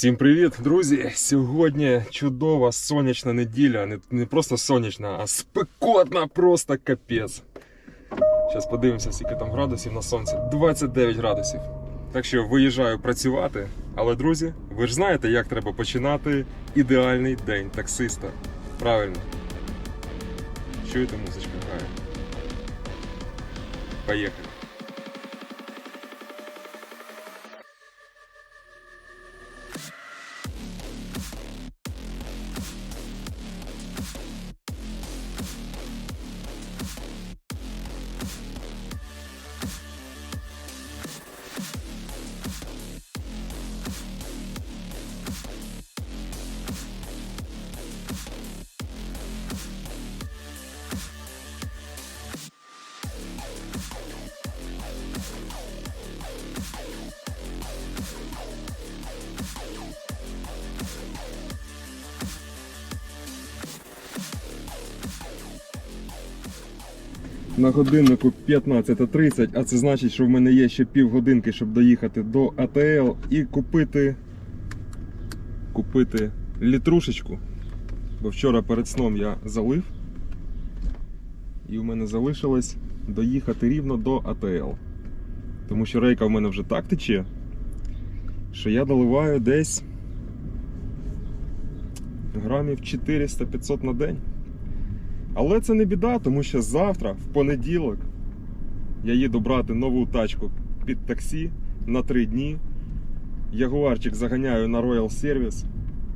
Всім привіт, друзі! Сьогодні чудова сонячна неділя. Не, не просто сонячна, а спекотна, просто капець. Зараз подивимося, скільки там градусів на сонці. 29 градусів. Так що виїжджаю працювати. Але, друзі, ви ж знаєте, як треба починати ідеальний день таксиста. Правильно. Чуєте, музичка грає? Поїхали. На годиннику 15.30, а це значить, що в мене є ще півгодинки, щоб доїхати до АТЛ і купити купити літрушечку. Бо вчора перед сном я залив. І в мене залишилось доїхати рівно до АТЛ. Тому що рейка в мене вже так тече, що я доливаю десь грамів 400-500 на день. Але це не біда, тому що завтра, в понеділок, я їду брати нову тачку під таксі на 3 дні. Ягуарчик заганяю на Royal Service,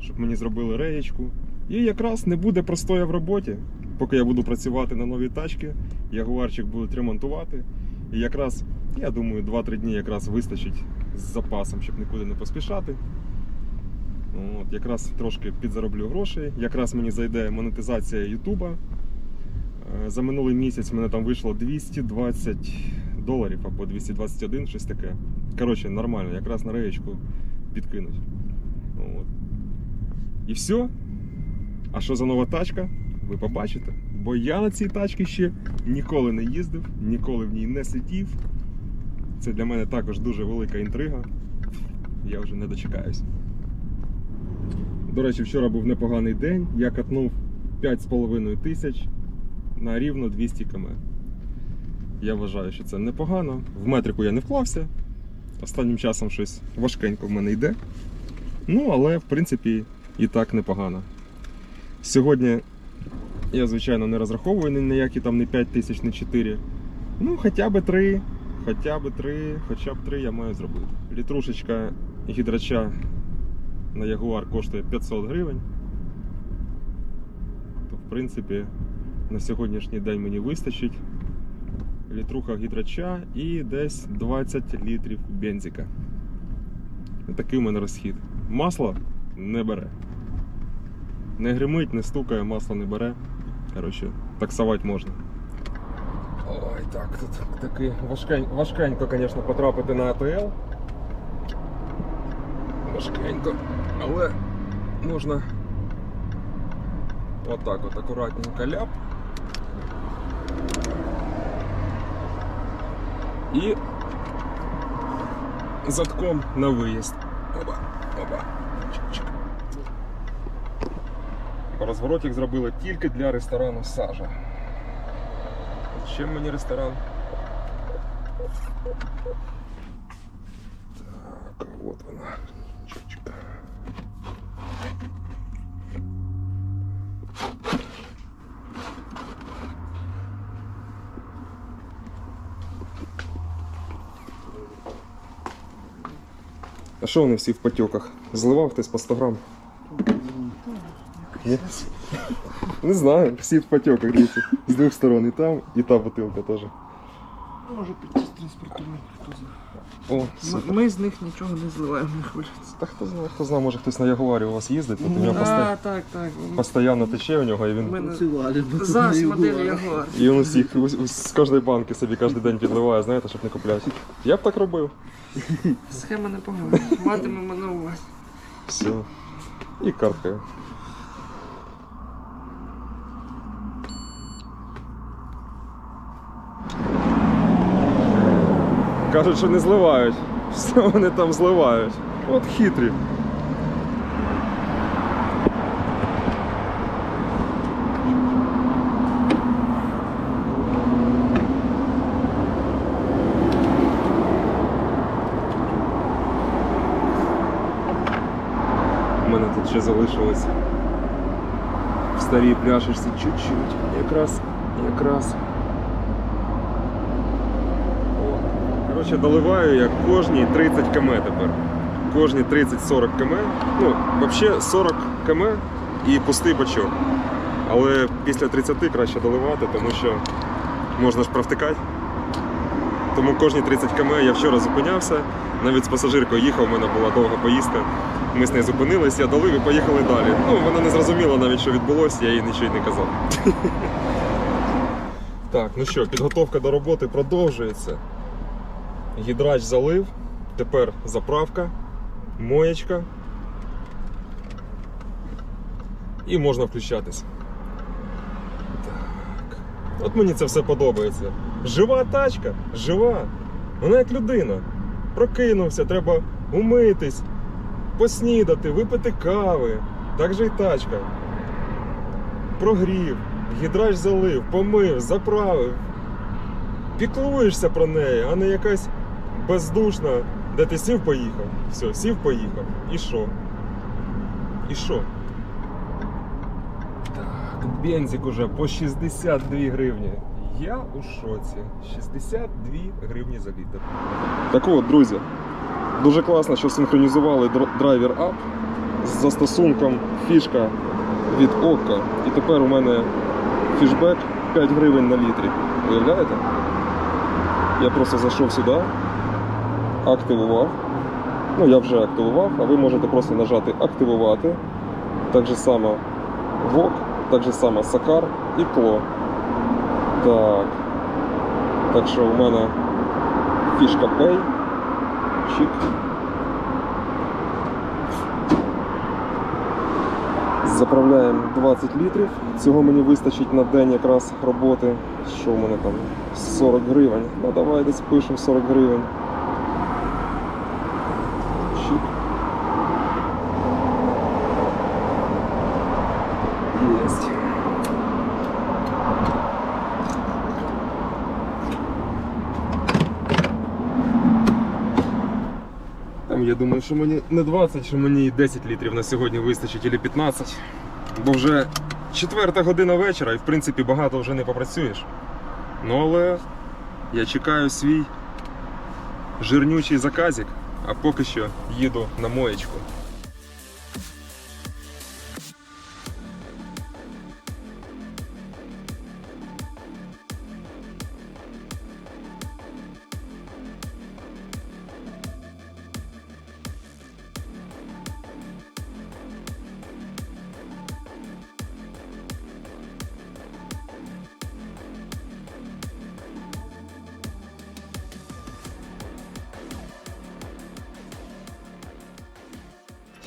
щоб мені зробили реєчку. І якраз не буде простоя в роботі. Поки я буду працювати на новій тачці, ягуарчик будуть ремонтувати. І якраз, я думаю, 2-3 дні якраз вистачить з запасом, щоб нікуди не поспішати. От, якраз трошки підзароблю грошей. Якраз мені зайде монетизація Ютуба. Е, За минулий місяць мене там вийшло 220 доларів або 221, щось таке. Коротше, нормально, якраз на реєчку підкинуть. От. І все. А що за нова тачка? Ви побачите. Бо я на цій тачці ще ніколи не їздив, ніколи в ній не сидів. Це для мене також дуже велика інтрига. Я вже не дочекаюсь. До речі, вчора був непоганий день. Я катнув 5,5 тисяч на рівно 200 км. Я вважаю, що це непогано. В метрику я не вклався. Останнім часом щось важкенько в мене йде. Ну, але в принципі і так непогано. Сьогодні я, звичайно, не розраховую ні на які там не 5 тисяч, не 4. Ну, хоча б 3. Хоча б 3, хоча б 3 я маю зробити. Літрушечка гідрача на Ягуар коштує 500 гривень. То, в принципі, на сьогоднішній день мені вистачить. Літруха гідрача і десь 20 літрів бензика. Такий у мене розхід. Масло не бере. Не гримить, не стукає, масло не бере. Коротше, таксувати можна. Ой, так, тут таки важкенько, важкенько, звісно, потрапити на АТЛ. Важкенько, але можна отак от акуратненько ляп. І задком на виїзд. Оба, оба. Розворотик зробили тільки для ресторану Сажа. Чим мені ресторан? Так, от вона. А що вони всі в потеках? Зливав хтось по 100 грам? Ні? Не знаю, всі в потеках, дивіться. З двох сторон і там, і та бутилка теж. Може піти З хто знає. О, Ми, супер. ми з них нічого не зливаємо, не хвилюється. Та хто знає, хто знає, може хтось на Ягуарі у вас їздить, от у нього А, поста... так, так. постійно тече у нього, і він. Ми Працювали, бо Зараз модель Ягуар. І він усіх ус- ус- з кожної банки собі кожен день підливає, знаєте, щоб не купляти. Я б так робив. Схема непогана. Матимемо на увазі. Все. І карткою. Кажуть, що не зливають. Все вони там зливають. От хитрі. У мене тут ще залишилось в старій пляшечці чуть-чуть. Якраз, якраз. Коротше, доливаю я кожні 30 км тепер. Кожні 30-40 км. Ну, взагалі 40 км і пустий бачок. Але після 30 краще доливати, тому що можна ж провтикати. Тому кожні 30 км я вчора зупинявся, навіть з пасажиркою їхав, у мене була довга поїздка. Ми з нею зупинились, я долив і поїхали далі. Ну, вона не зрозуміла навіть, що відбулося, я їй нічого й не казав. Так, ну що, підготовка до роботи продовжується. Гідрач залив, тепер заправка, моєчка. І можна включатись. Так. От мені це все подобається. Жива тачка, жива. Вона як людина. Прокинувся, треба умитись, поснідати, випити кави. Так же і тачка. Прогрів, гідрач залив, помив, заправив. Піклуєшся про неї, а не якась бездушна, де ти сів, поїхав. Все, сів, поїхав. І що? І що? Так, бензик уже по 62 гривні. Я у шоці. 62 гривні за літр. Так от, друзі, дуже класно, що синхронізували драйвер Up з застосунком фішка від Окко. І тепер у мене фішбек 5 гривень на літрі. Уявляєте? Я просто зайшов сюди, активував. Ну, я вже активував, а ви можете просто нажати активувати. Так же само ВОК, так же само Сакар і Кло. Так. Так що у мене фішка Pay. Чик. Заправляємо 20 літрів. Цього мені вистачить на день якраз роботи. Що у мене там? 40 гривень. Ну давай десь пишемо 40 гривень. Чик. Єсть. Там я думаю, що мені не 20, що мені і 10 літрів на сьогодні вистачить, або 15. Бо вже четверта година вечора і в принципі багато вже не попрацюєш. Ну але я чекаю свій жирнючий заказик, а поки що їду на моєчку.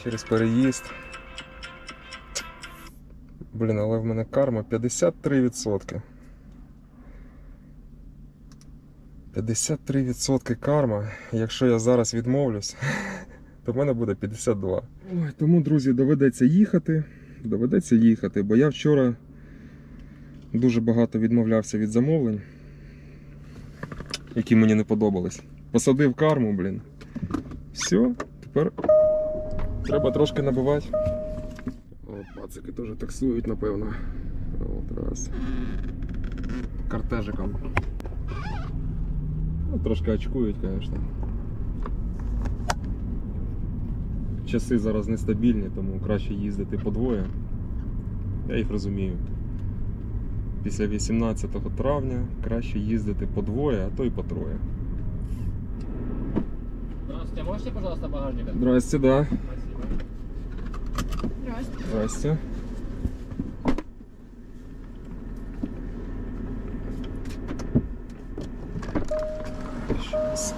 Через переїзд. Блін, але в мене карма 53%. 53% карма. Якщо я зараз відмовлюсь, то в мене буде 52. Ой, тому, друзі, доведеться їхати. Доведеться їхати, бо я вчора дуже багато відмовлявся від замовлень, які мені не подобались. Посадив карму, блін. Все, тепер Треба трошки набивати. От, пацики теж таксують, напевно. От раз. Картежиком. Ну, трошки очкують, звісно. Часи зараз нестабільні, тому краще їздити по двоє. Я їх розумію. Після 18 травня краще їздити по двоє, а то й по троє. Здравствуйте, можете, пожалуйста, багажник? открыть? Здрасте, да. Здрасте. Здрасте. Сейчас.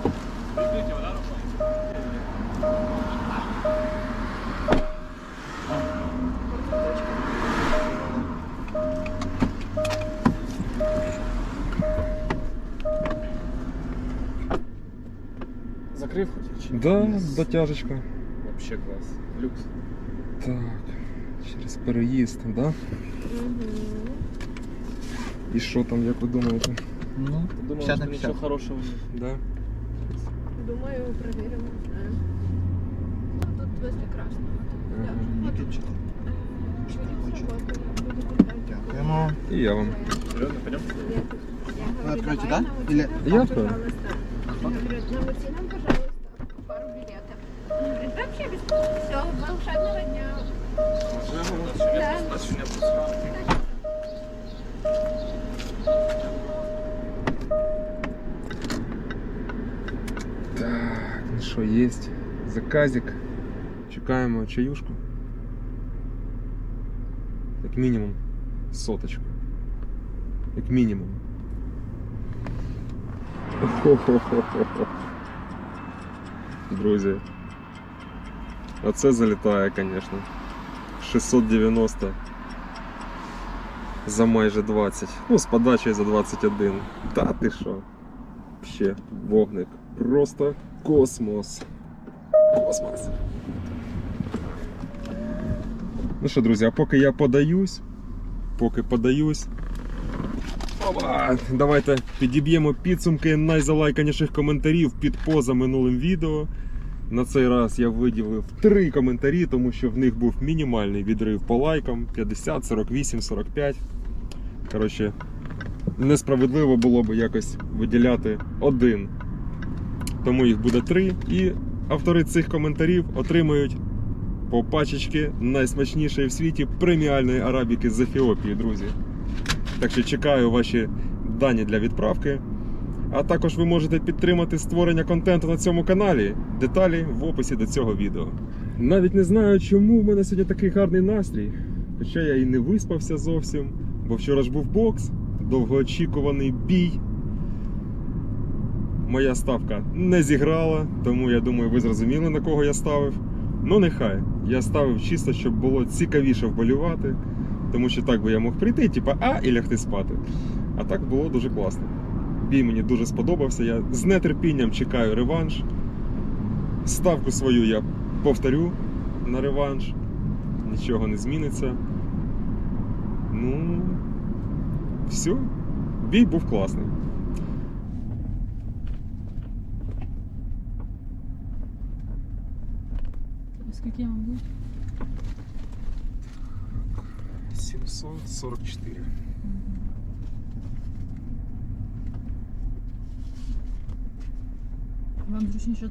Закрив хоть? Да, дотяжечка. Вообще класс. Люкс. Так, через переїзд, да? І що там, як ви думаєте? Ну, Думаю, 50 на що 50. нічого хорошого ні. Да? Думаю, проверим. не знаю. Ну, тут возле красного. Ага. підчити. Будет суббота, я буду гулять. Дякуємо. І я вам. Серьезно, пойдем? Ви відкриті, так? Или... Я открою. На Мартина, пожалуйста, вообще без... Все, волшебного дня. Да. Так, ну що, є заказик. Чекаємо чаюшку. Як мінімум соточку. Як мінімум. Хо-хо-хо-хо-хо. Оце залітає, звісно. 690 за майже 20. Ну, з подачею за 21. Та ти що? Ще вогник. Просто космос. Космос. Ну що, друзі, а поки я подаюсь, поки подаюсь. Опа! Давайте підіб'ємо підсумки найзалайканіших коментарів під позаминулим відео. На цей раз я виділив три коментарі, тому що в них був мінімальний відрив по лайкам 50, 48, 45. Коротше, несправедливо було б якось виділяти один. Тому їх буде три. І автори цих коментарів отримають по пачечки найсмачнішої в світі преміальної арабіки з Ефіопії, друзі. Так що чекаю ваші дані для відправки. А також ви можете підтримати створення контенту на цьому каналі. Деталі в описі до цього відео. Навіть не знаю, чому в мене сьогодні такий гарний настрій. Хоча я і не виспався зовсім, бо вчора ж був бокс, довгоочікуваний бій. Моя ставка не зіграла, тому я думаю, ви зрозуміли, на кого я ставив. Ну нехай. Я ставив чисто, щоб було цікавіше вболівати, тому що так би я мог прийти, типа, а і лягти спати. А так було дуже класно. Бій мені дуже сподобався. Я з нетерпінням чекаю реванш. Ставку свою я повторю на реванш. Нічого не зміниться. Ну, все. Бій був класний. Скільки я вам буду? 744. Вам зручніше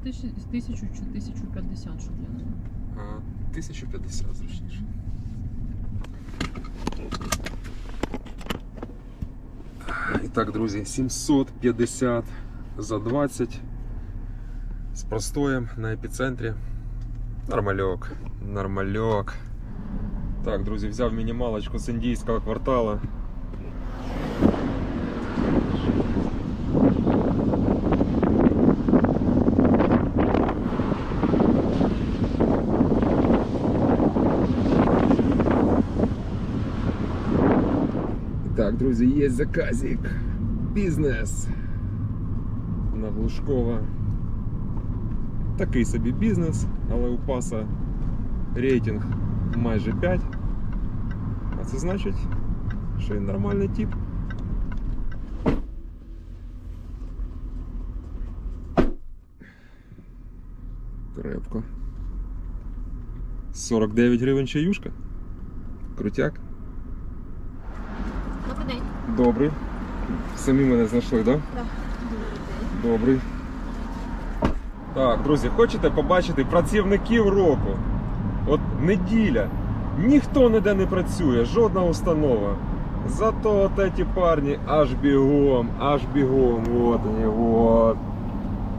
тисячу, чи тисячу п'ятдесят, щоб я знала. А, 1050 зручніше. І так, друзі, 750 за 20 з простоєм на епіцентрі. Нормальок, нормальок. Так, друзі, взяв мінімалочку з індійського квартала. друзі, є заказик. Бізнес. На Глушкова. Такий собі бізнес, але у паса рейтинг майже 5. А це значить, що він нормальний тип. Крепко. 49 гривень чаюшка. Крутяк. Добрий Самі мене знайшли, так? Да? Так. Добрий. Так, друзі, хочете побачити працівників року? От неділя. Ніхто ніде не працює, жодна установа. Зато от ці парні аж бігом, аж бігом. От вони, от.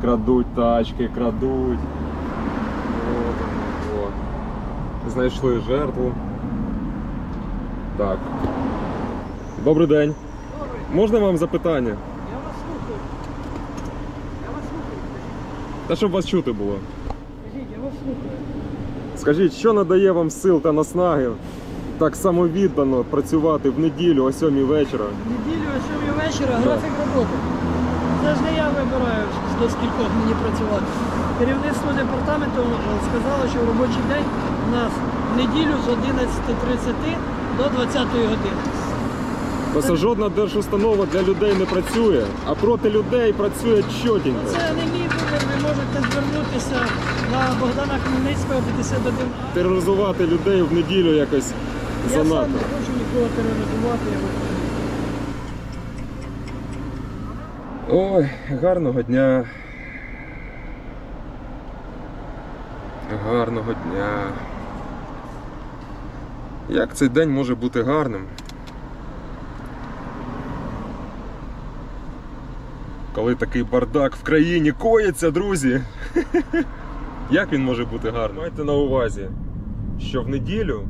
Крадуть тачки, крадуть. От вони, от. Знайшли жертву. Так. Добрий день. Можна вам запитання? Я вас слухаю. Я вас слухаю. Та щоб вас чути було. Скажіть, я вас слухаю. Скажіть, що надає вам сил та наснаги так самовіддано працювати в неділю о 7 вечора? В неділю о 7 вечора графік роботи. Це ж не я вибираю, до скількох мені працювати. Керівництво департаменту е, сказало, що в робочий день у нас в неділю з 11.30 до 20 години. Бо жодна держустанова для людей не працює, а проти людей працює чотенько. Це не мій вибір, не можете звернутися на Богдана Хмельницького 51 а Тероризувати людей в неділю якось Я сам занадто. не хочу нікого тероризувати. я. Ой, гарного дня. Гарного дня. Як цей день може бути гарним? Коли такий бардак в країні коїться, друзі. Як він може бути гарним? Майте на увазі, що в неділю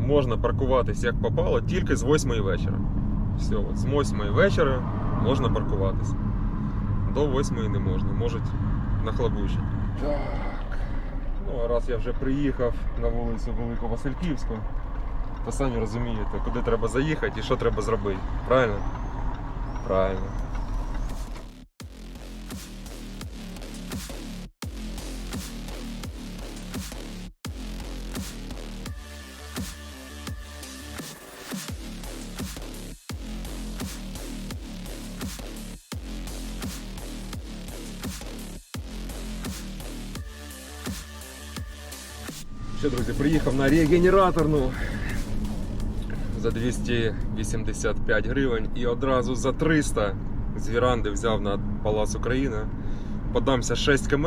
можна паркуватись як попало тільки з 8 вечора. Все, от з 8 вечора можна паркуватись. До 8 не можна, можуть нахлобучити. Так. Ну, а раз я вже приїхав на вулицю Велику Васильківську, то самі розумієте, куди треба заїхати і що треба зробити. Правильно? Правильно. Що, друзі, приїхав на регенераторну за 285 гривень і одразу за 300 з віранди взяв на Палац України. Подамся 6 км,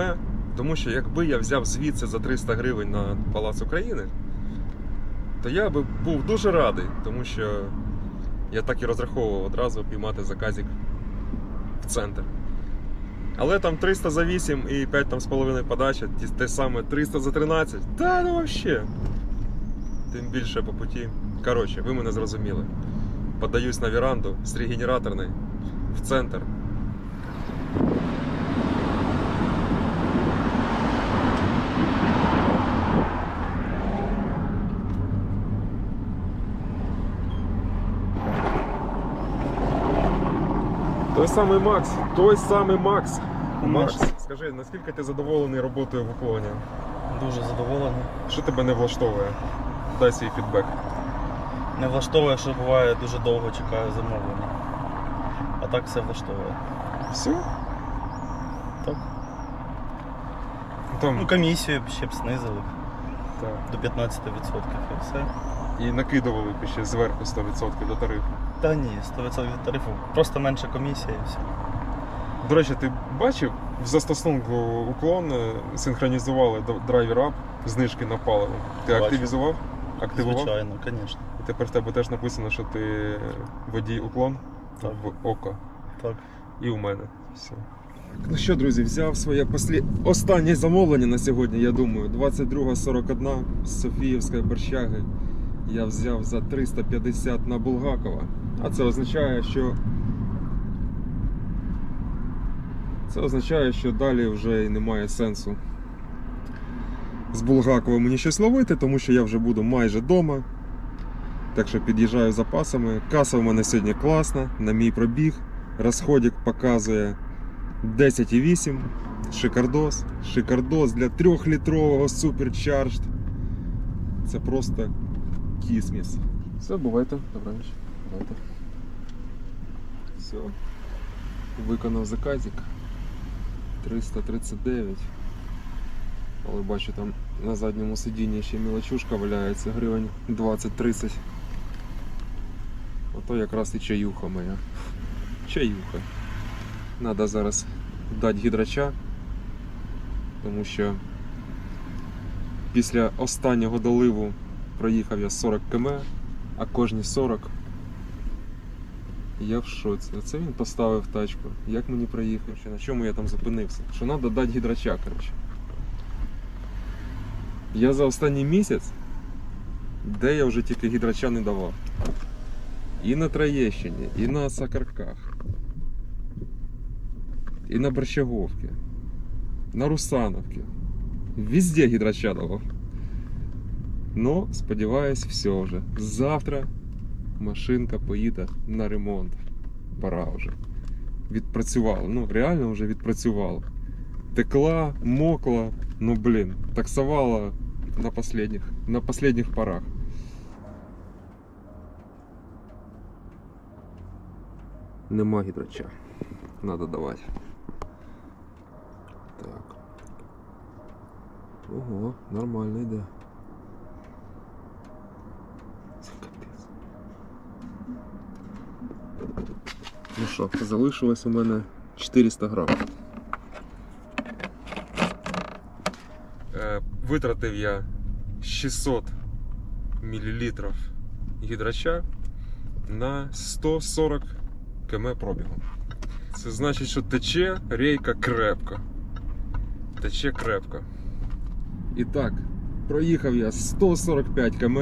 тому що якби я взяв звідси за 300 гривень на Палац України, то я би був дуже радий, тому що я так і розраховував одразу піймати заказик в центр. Але там 300 за 8 і 5 там з половиною подача, те саме 300 за 13. Та ну вообще. Тим більше по путі. Коротше, ви мене зрозуміли. Подаюсь на віранду з регенераторної в центр. Той самий Макс, той самий Макс. Макс, скажи, наскільки ти задоволений роботою в уклоні? Дуже задоволений. Що тебе не влаштовує? Дай свій фідбек. Не влаштовує, що буває дуже довго чекаю замовлення. А так все влаштовує. Все? Так. Там, Ну, комісію ще б знизили так. до 15% і все. І накидували б ще зверху 100% до тарифу. Та ні, 100% тарифу. Просто менша комісія і все. До речі, ти бачив в застосунку уклон е, синхронізували драйвер ап знижки на паливо. Ти Бачив. активізував? Активував? Звичайно, звісно. І тепер в тебе теж написано, що ти водій уклон Так. в око. Так. І у мене. Все. Ну що, друзі, взяв своє послі... останнє замовлення на сьогодні, я думаю. 22.41 з Софіївської борщаги. Я взяв за 350 на Булгакова. А це означає, що. Це означає, що далі вже і немає сенсу з Булгакова мені щось ловити, тому що я вже буду майже вдома. Так що під'їжджаю запасами. Каса в мене сьогодні класна, на мій пробіг. Розходик показує 10,8. Шикардос. Шикардос для 3-літрового Supercharged. Це просто кісміс. Все, бувайте. Добра ніч. Бувайте. Все. Виконав заказик. 339. Але бачу там на задньому сидінні ще мілочушка валяється, гривень 20-30. Ото якраз і чаюха моя. Чаюха. Надо зараз дати гідрача, тому що після останнього доливу проїхав я 40 км, а кожні 40 я в шоці. Оце він поставив тачку. Як мені проїхав? На чому я там зупинився? Що треба дати гідрача, коротше. Я за останній місяць, де я вже тільки гідрача не давав. І на Троєщині, і на Сакарках, і на Борщаговці, на Русановці. Везде гідрача давав. Ну, сподіваюсь, все вже. Завтра машинка поїде на ремонт. Пора вже. Відпрацювала. Ну, реально вже відпрацювала. Текла, мокла, ну блін, таксувала на последних, на последних порах. Нема гідрача. Надо давати. Так. Ого, нормально йде. Ну що, залишилось у мене 400 грам. Е, витратив я 600 мл гідрача на 140 км пробігу. Це значить, що тече рейка крепко. Тече крепко. І так, проїхав я 145 км.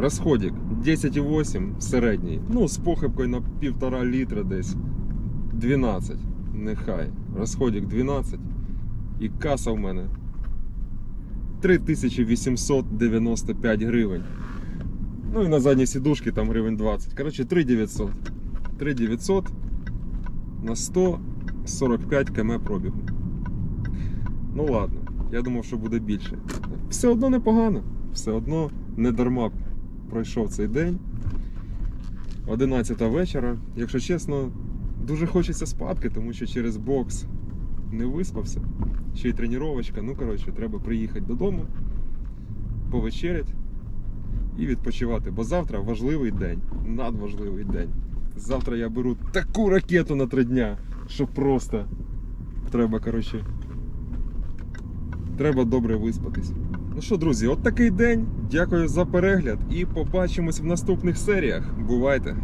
Розходик 10,8 середній. Ну, з похибкою на 1,5 літра десь. 12. Нехай. Розходик 12. І каса в мене 3895 гривень. Ну і на задній сідушці там гривень 20. Коротше, 3900. 3900 на 145 км пробігу. Ну ладно, я думав, що буде більше. Все одно непогано, все одно не дарма пройшов цей день. 11 вечора. Якщо чесно, дуже хочеться спадки, тому що через бокс не виспався. Ще й тренувачка. Ну, коротше, треба приїхати додому, повечерять і відпочивати. Бо завтра важливий день, надважливий день. Завтра я беру таку ракету на три дня, що просто треба, коротше, треба добре виспатись. Ну що, друзі, от такий день. Дякую за перегляд і побачимось в наступних серіях. Бувайте!